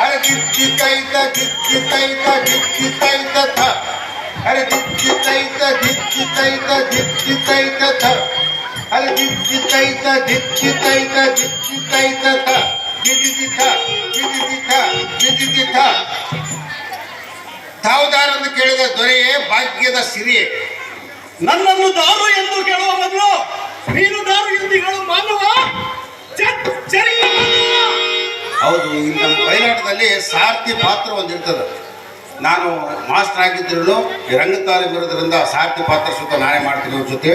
ಅರೆ ದಿಕ್ಕಿ ತೈತ ದಿಕ್ಕಿ ತೈತ ದಿಕ್ಕಿ ತೈತ ಥ ಅರೆ ದಿಕ್ಕಿ ತೈತ ದಿಕ್ಕಿ ತೈತ ದಿಕ್ಕಿ ತೈತ ಥ ಅರೆ ದಿಕ್ಕಿ ತೈತ ದಿಕ್ಕಿ ತೈತ ದಿಕ್ಕಿ ತೈತ ಥ ದಿದಿದಿ ಥ ದಿದಿದಿ ಥ ದಿದಿದಿ ಥ ತಾವುದಾರನ್ನು ಕೇಳಿದ ದೊರೆಯೇ ಭಾಗ್ಯದ ಸಿರಿಯೇ. ನನ್ನನ್ನು ದಾರು ಎಂದು ಕೇಳುವ ಬದಲು ಬಯಲಾಟದಲ್ಲಿ ಸಾರ್ಥಿ ಪಾತ್ರ ಒಂದಿರ್ತದೆ ನಾನು ಮಾಸ್ಟರ್ ಆಗಿದ್ದರೂ ರಂಗ ರಂಗತಾಲಿ ಇರೋದ್ರಿಂದ ಸಾರ್ಥಿ ಪಾತ್ರ ಸುತ್ತ ನಾನೇ ಮಾಡ್ತೀನಿ ಅವ್ರ ಜೊತೆ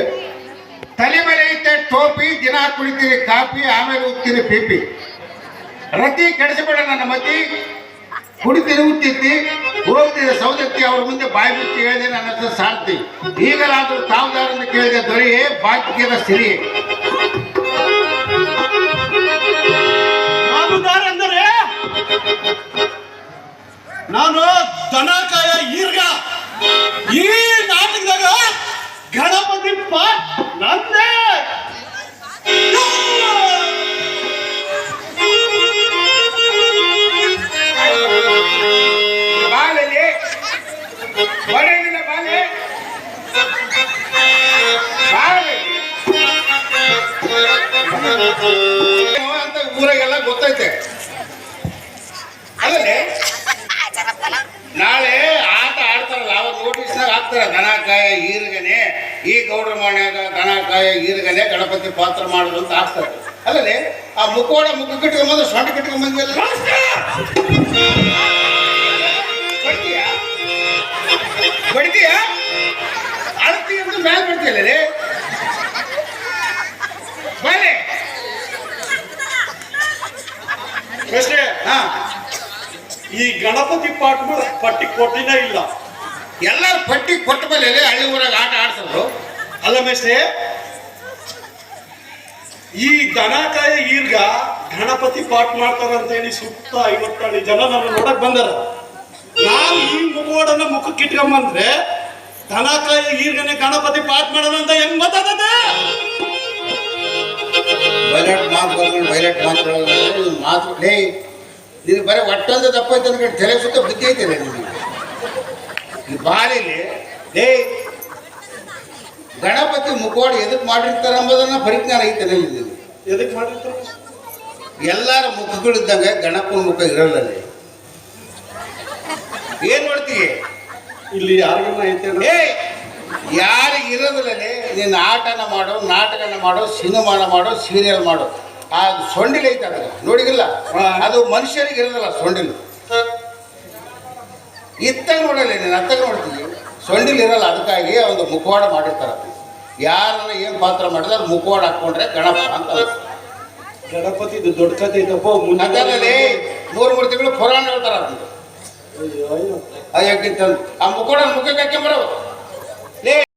ತಲೆ ಮೇಲೆ ಐತೆ ಟೋಪಿ, ದಿನ ಕುಳಿತೀರಿ ಕಾಫಿ, ಆಮೇಲೆ ಉತ್ತೀನಿ ಪಿಪಿ. ರತಿ ಕೆಡಿಸಬೇಡ ನನ್ನ ಮತಿ. ಕುಡಿತೀರಿ ಉತ್ತಿದ್ದಿ. ಹೋಗ್ತಿದ್ದೆ ಸೌದತ್ತಿ ಅವ್ರ ಮುಂದೆ ಬಾಯಿ ಬಿಟ್ಟು ಹೇಳಿದೆ ನನ್ನ ಹೆಸರು ಸಾರ್ಥಿ. ಈಗಲಾದರೂ ತಾವುದಾರನ್ನು ಕೇಳಿದೆ ದೊರೆಯೇ, ಭಾಗ್ಯದ ಸಿರಿ. ನಾನು ದನಕಾಯ ಈರ್ಗ ಈ ನಾಟಕದಾಗ ಗಣಪತಿ ಪಾಟ್ ನಂದೇ. ಬಾಲೆ. ಅಂತ ಊರಾಗೆಲ್ಲ ಗೊತ್ತೈತೆ. ಅಲ್ಲೇ ನಾಳೆ ಆಟ ಆಡ್ತಾರಲ್ಲ ಅವಾಗ ನೋಟಿಸ್ನಾಗ ಹಾಕ್ತಾರೆ ದನಕಾಯ ಈರ್ಗನೆ. ಈ ಗೌಡ್ರ ಮನ್ಯಾಗ ದನಕಾಯ ಈರ್ಗನೆ ಗಣಪತಿ ಪಾತ್ರ ಮಾಡೋದು ಅಂತ ಹಾಕ್ತಾರೆ. ಅಲ್ಲೇ ಆ ಮುಖೋಡ ಮುಖ ಕಟ್ಕೊಂಬಂದು ಸೊಂಟ ಕಟ್ಕೊಂಬಂದಿಲ್ಲ ಬಡ್ತೀಯ? ಬಡ್ತೀಯ? ಅಳ್ತಿ ಅಂದ್ರೆ ಮ್ಯಾಲ ರೀ ರೇ ಬಾಲೆ ಪ್ರಶ್ನೆ ಹಾ. ಈ ಗಣಪತಿ ಪಾಠಗಳು ಪಟ್ಟಿ ಕೊಟ್ಟಿನೇ ಇಲ್ಲ. ಎಲ್ಲರೂ ಪಟ್ಟಿ ಕೊಟ್ಟ ಮೇಲೆ ಹಳ್ಳಿ ಊರಾಗ ಆಟ ಆಡ್ಸೋದು ಅಲ್ಲ ಮೇಸ್ಟ್ರೆ ಈ ದನಕಾಯ ಈರ್ಗ ಗಣಪತಿ ಪಾಠ ಮಾಡ್ತಾರಂತ ಹೇಳಿ ಸುತ್ತ ಐವತ್ತಳ್ಳಿ ಜನ ನನ್ನ ನೋಡಕ್ ಬಂದಾರ. ನಾನು ಈ ಮುಗೋಡನ್ನ ಮುಖಕ್ಕೆ ಇಟ್ಕೊಂಬಂದ್ರೆ ದನಕಾಯ ಈರ್ಗನೆ ಗಣಪತಿ ಪಾಠ ಮಾಡೋಣ ಅಂತ ಹೆಂಗ್ ಗೊತ್ತಾಗತ್ತೆ ಮಾತು ಮಾತು ಮಾತು ಮಾತು ನೀನು ಬರೀ ಒಟ್ಟೊಂದು ದಪ್ಪ ಐತೆ ಅನ್ಕೊಂಡು ತಲೆ ಸುತ್ತ ಬುದ್ಧಿ ಐತೆ ನಿನಗೆ. ಈ ಬಾಲಿಲಿ ಏ ಗಣಪತಿ ಮುಖವಾಡ ಎದಕ್ಕೆ ಮಾಡಿರ್ತಾರೆ ಎಂಬುದನ್ನ ಪರಿಜ್ಞಾನ ಐತೆ ನಿನಗೆ. ಎದಕ್ ಮಾಡಿರ್ತಾರೆ? ಎಲ್ಲರ ಮುಖಗಳಿದ್ದಂಗೆ ಗಣಪನ ಮುಖ ಇರಲ್ಲ ಅಲ್ಲಿ. ಏನ್ ಮಾಡ್ತೀವಿ ಇಲ್ಲಿ ಯಾರಿಗನ್ನ ಐತೆ ಏ ಯಾರಿಗೆ ನೀನು ಆಟನ ಮಾಡೋ ನಾಟಕನ ಮಾಡೋ ಸಿನಿಮಾನ ಮಾಡೋ ಸೀರಿಯಲ್ ಮಾಡೋ. ಆ ಸೊಂಡಿಲ್ ಐತೆ ಅದ್ರ ನೋಡಿಗಿಲ್ಲ. ಅದು ಮನುಷ್ಯರಿಗೆ ಇರಲ್ಲ ಸೊಂಡಿಲು. ಇತ್ತ ನೋಡಲ್ಲ ನೀನು ಅತ್ತಾಗ ನೋಡ್ತೀನಿ ಸೊಂಡಿಲ್ ಇರಲ್ಲ ಅದಕ್ಕಾಗಿ ಒಂದು ಮುಖವಾಡ ಮಾಡಿರ್ತಾರ ಯಾರನ್ನ ಏನು ಪಾತ್ರ ಮಾಡಿದ್ರೆ ಅದು ಮುಖವಾಡ ಹಾಕೊಂಡ್ರೆ ಗಣಪ ಅಂತ ಗಣಪತಿ ಇದು ದೊಡ್ಡ ಕತೆ ಐತಪ್ಪ ಮುಂದೆ ಅದರಲ್ಲಿ ಮೂರು ಮೂರು ತಿಂಗಳು ಪುರಾಣ ಹೇಳ್ತಾರ ಅದು. ಅಯ್ಯೋ, ಆ ಮುಖವಾಡ ಮುಖಕ್ಕೆ ಹಾಕೊಂಬರೋ